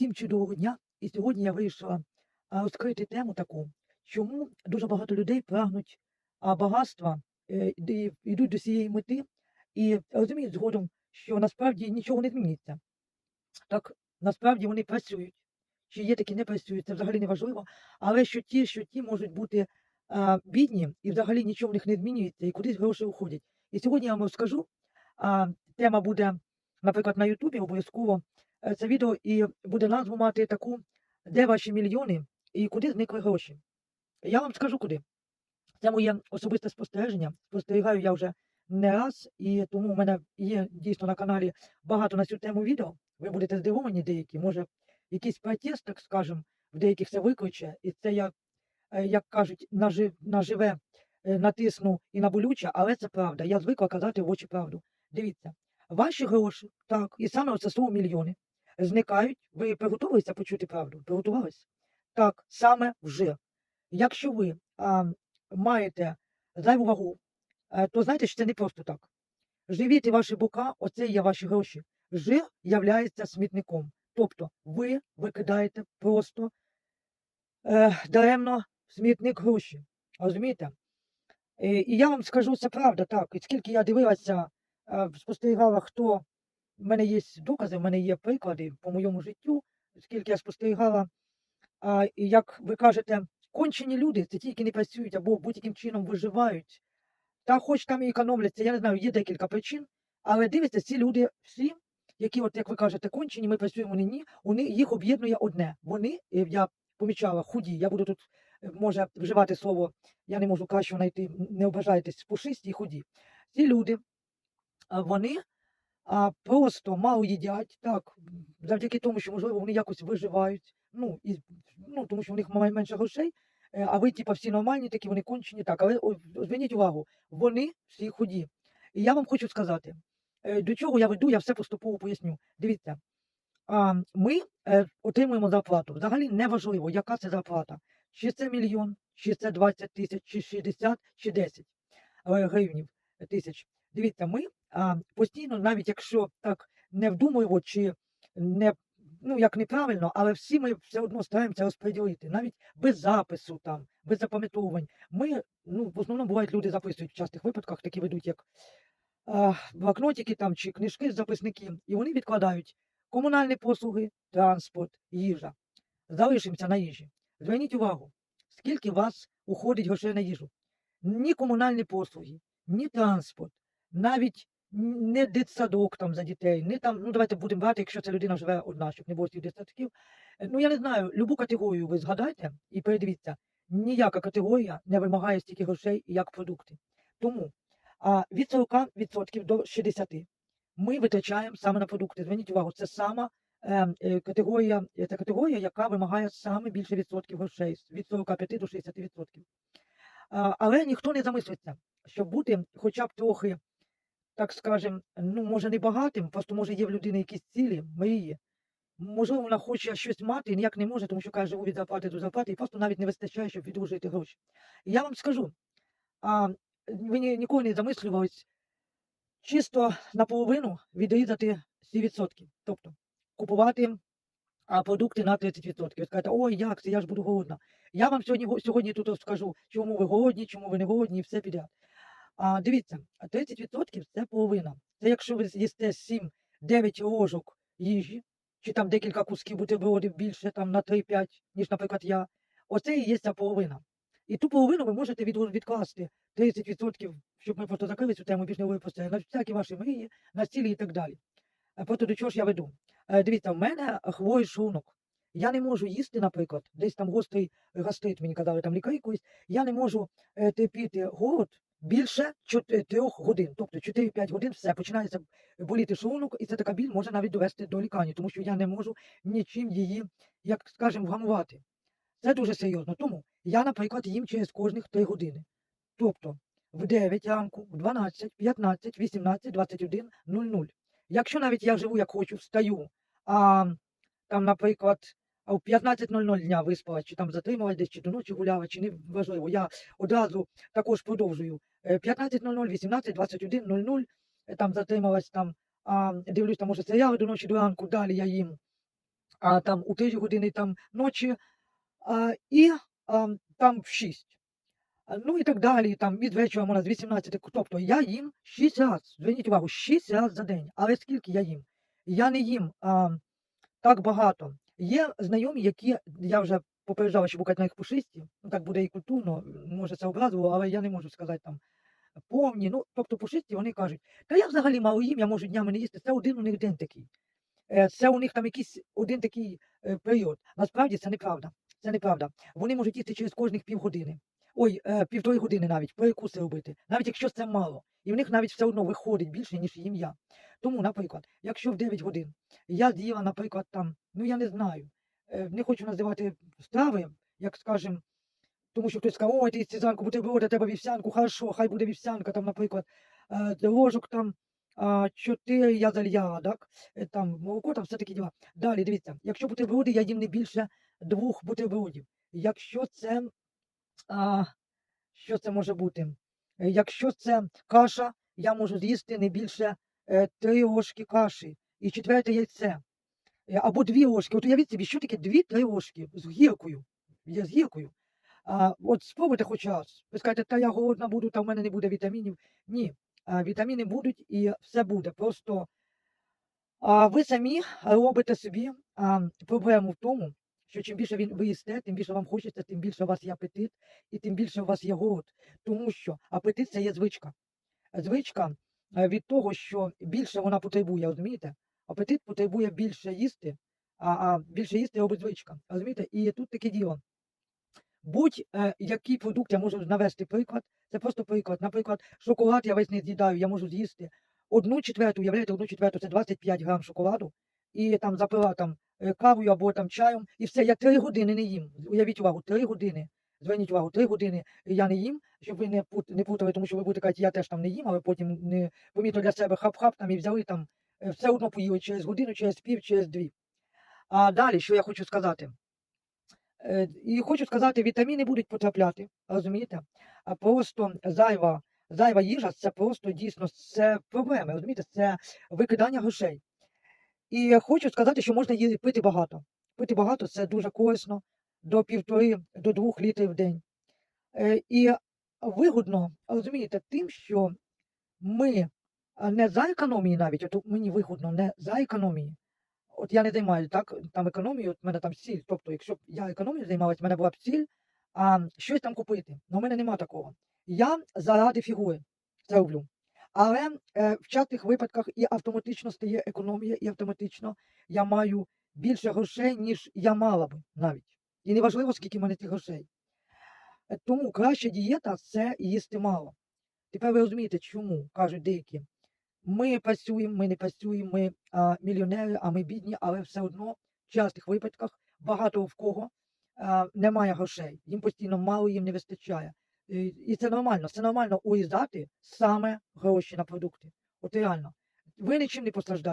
Всім чудового дня. І сьогодні я вирішила розкрити тему таку, чому дуже багато людей прагнуть багатства, е, йдуть до цієї мети і розуміють згодом, що насправді нічого не зміниться. Так, насправді вони працюють. Чи є такі не працюють, це взагалі не важливо. Але що ті, що ті можуть бути бідні, і взагалі нічого в них не змінюється, і кудись гроші уходять. І сьогодні я вам розкажу. Тема буде, наприклад, на Ютубі обов'язково це відео і буде назву мати таку, де ваші мільйони і куди зникли гроші. Я вам скажу куди. Це моє особисте спостереження. Спостерігаю я вже не раз, і тому в мене є дійсно на каналі багато на цю тему відео. Ви будете здивовані деякі, може, якийсь протест, так скажемо, в деяких це викличе, і це я, е, як кажуть, нажи- наживе е, натисну і на болюче, але це правда. Я звикла казати в очі правду. Дивіться, ваші гроші, так, і саме оце слово мільйони, зникають. Ви приготувалися почути правду? Приготувалися? Так, саме вже. Якщо ви а, маєте зайву вагу, е, то знайте, що це не просто так. Живіт і ваші бока, оце є ваші гроші. Жир являється смітником. Тобто ви викидаєте просто е, даремно смітник гроші. Розумієте? І я вам скажу, це правда, так. І скільки я дивилася, е, спостерігала, хто в мене є докази, в мене є приклади по моєму життю, скільки я спостерігала, а, як ви кажете, кончені люди це ті, які не працюють або будь-яким чином виживають. Та хоч там і економляться, я не знаю, є декілька причин, але дивіться, ці люди всі, які, от як ви кажете, кончені, ми працюємо вони ні, вони їх об'єднує одне. Вони, я помічала, худі, я буду тут, може, вживати слово, я не можу кращого знайти, не ображайтесь, пушисті і худі. Ці люди, вони а, просто мало їдять, так, завдяки тому, що, можливо, вони якось виживають, ну, і, ну тому що в них має менше грошей, е, а ви, типа, всі нормальні, такі вони кончені, так. Але зверніть увагу, вони всі худі. І я вам хочу сказати, е, до чого я веду, я все поступово поясню. Дивіться, ми е, отримуємо зарплату. Взагалі неважливо, яка це зарплата. Чи це мільйон, чи це 20 тисяч, чи 60, чи 10 е, гривнів тисяч. Дивіться, ми постійно, навіть якщо так не вдумуємо, чи не ну як неправильно, але всі ми все одно стараємося розподілити, навіть без запису, там, без запам'ятовувань. Ми, ну, в основному бувають люди записують в частих випадках, такі ведуть, як а, блокнотики там чи книжки з записників, і вони відкладають комунальні послуги, транспорт, їжа. Залишимося на їжі. Зверніть увагу, скільки вас уходить грошей на їжу. Ні комунальні послуги, ні транспорт, навіть не дитсадок там за дітей, не там, ну давайте будемо брати, якщо ця людина живе одна, щоб не було цих дитсадків. Е, Ну я не знаю, любу категорію ви згадайте і передивіться, ніяка категорія не вимагає стільки грошей, як продукти. Тому а, від 40% до 60% ми витрачаємо саме на продукти. Зверніть увагу, це сама е, е, категорія, е, це категорія, яка вимагає саме більше відсотків грошей від 45 до 60 відсотків. А, але ніхто не замислиться, щоб бути хоча б трохи, так скажем, ну може не багатим, просто може є в людини якісь цілі, мрії. Можливо, вона хоче щось мати і ніяк не може, тому що каже, живу від зарплати до зарплати, і просто навіть не вистачає, щоб відложити гроші. І я вам скажу, а, ви ні- ніколи не замислювались чисто наполовину відрізати ці відсотки. Тобто купувати а, продукти на 30%. Ви скажете, ой, як це, я ж буду голодна. Я вам сьогодні, го- сьогодні тут розкажу, чому ви голодні, чому ви не голодні, і все підряд. А, дивіться, 30% це половина. Це якщо ви з'їсте 7-9 ложок їжі, чи там декілька кусків бутербродів більше, там на 3-5, ніж, наприклад, я. Оце і є ця половина. І ту половину ви можете від, відкласти 30%, щоб ми просто закрили цю тему, більш не випустили, на всякі ваші мрії, на цілі і так далі. А Проти до чого ж я веду? Е, Дивіться, в мене хворий шлунок. Я не можу їсти, наприклад, десь там гострий гастрит, мені казали там лікарі колись, я не можу е, терпіти голод більше чот- годин. Тобто 4-5 годин все, починається боліти шлунок, і це така біль може навіть довести до лікарні, тому що я не можу нічим її, як скажемо, вгамувати. Це дуже серйозно. Тому я, наприклад, їм через кожних 3 години. Тобто в 9 ранку, в 12, 15, 18, 21, 00. Якщо навіть я живу як хочу, встаю, а там, наприклад, в 15.00 дня виспала, чи там затрималась десь, чи до ночі гуляла, чи не важливо. Я одразу також продовжую. Е, 15.00, 18, 21, 00, е, там затрималась, там, а, дивлюсь, там, може, серіали до ночі, до ранку, далі я їм а, там у 3 години там ночі, а, і а, там в 6. Ну і так далі, там від вечора можна з 18. Тобто я їм 6 разів, зверніть увагу, 6 разів за день. Але скільки я їм? Я не їм а, так багато. Є знайомі, які я вже попереджала, що букать на їх пушисті, ну так буде і культурно, може це образливо, але я не можу сказати там повні. Ну, тобто пушисті вони кажуть, та я взагалі мало їм, я можу днями не їсти. Це один у них день такий. Е, Це у них там якийсь один такий е, період. Насправді це неправда. Це неправда. Вони можуть їсти через кожних півгодини. Ой, е, півтори години навіть перекуси робити, навіть якщо це мало. І в них навіть все одно виходить більше, ніж їм я. Тому, наприклад, якщо в 9 годин я з'їла, наприклад, там, ну я не знаю, е, не хочу називати страви, як скажем, тому що хтось скаже, ой, ти сізанку бутерброда, треба вівсянку, хорошо, хай буде вівсянка, там, наприклад, е, ложок там а, 4 я зальяла, так? Е, Там молоко, там все такі діла. Далі, дивіться, якщо бутерброди, я їм не більше двох бутербродів. Якщо це, а, що це може бути? Якщо це каша, я можу з'їсти не більше три ложки каші і четверте яйце. Е, Або дві ложки. От уявіть собі, що таке дві-три ложки з гіркою. Я з гіркою. А, от спробуйте хоч раз. Ви скажете, та я голодна буду, та в мене не буде вітамінів. Ні, а, вітаміни будуть і все буде. Просто а, ви самі робите собі а, проблему в тому, що чим більше він ви їсте, тим більше вам хочеться, тим більше у вас є апетит, і тим більше у вас є голод. Тому що апетит це є звичка. Звичка е, від того, що більше вона потребує, розумієте? Апетит потребує більше їсти, а, а більше їсти робить звичка. Розумієте? І тут таке діло. Будь-який продукт я можу навести приклад. Це просто приклад. Наприклад, шоколад я весь не з'їдаю, я можу з'їсти одну четверту, уявляєте, одну четверту це 25 грам шоколаду, і там запила там е, кавою або там чаєм, і все, я три години не їм. Уявіть увагу, три години. Зверніть увагу, три години я не їм, щоб ви не не путали, тому що ви будете казати, я теж там не їм, але потім не помітили для себе хап-хап там і взяли там, е, все одно поїли через годину, через пів, через дві. А далі, що я хочу сказати? Е, І хочу сказати, вітаміни будуть потрапляти, розумієте? А просто зайва, зайва їжа це просто дійсно це проблеми, розумієте? Це викидання грошей. І хочу сказати, що можна її пити багато. Пити багато це дуже корисно до півтори до двох літрів в день. Е, І вигодно, розумієте, тим, що ми не за економії навіть, от мені вигодно не за економії. От я не займаюся так, там економією, от в мене там ціль. Тобто, якщо б я економією займалася, в мене була б ціль а, щось там купити. але в мене нема такого. Я заради фігури це роблю. Але е, в частих випадках і автоматично стає економія, і автоматично я маю більше грошей, ніж я мала би навіть. І неважливо, скільки в мене тих грошей. Е, Тому краща дієта це їсти мало. Тепер ви розумієте, чому кажуть деякі. Ми працюємо, ми не працюємо, ми а, мільйонери, а ми бідні, але все одно в частих випадках багато в кого а, немає грошей. Їм постійно мало їм не вистачає. І, і це нормально. Це нормально урізати саме гроші на продукти. От реально. Ви нічим не постраждаєте.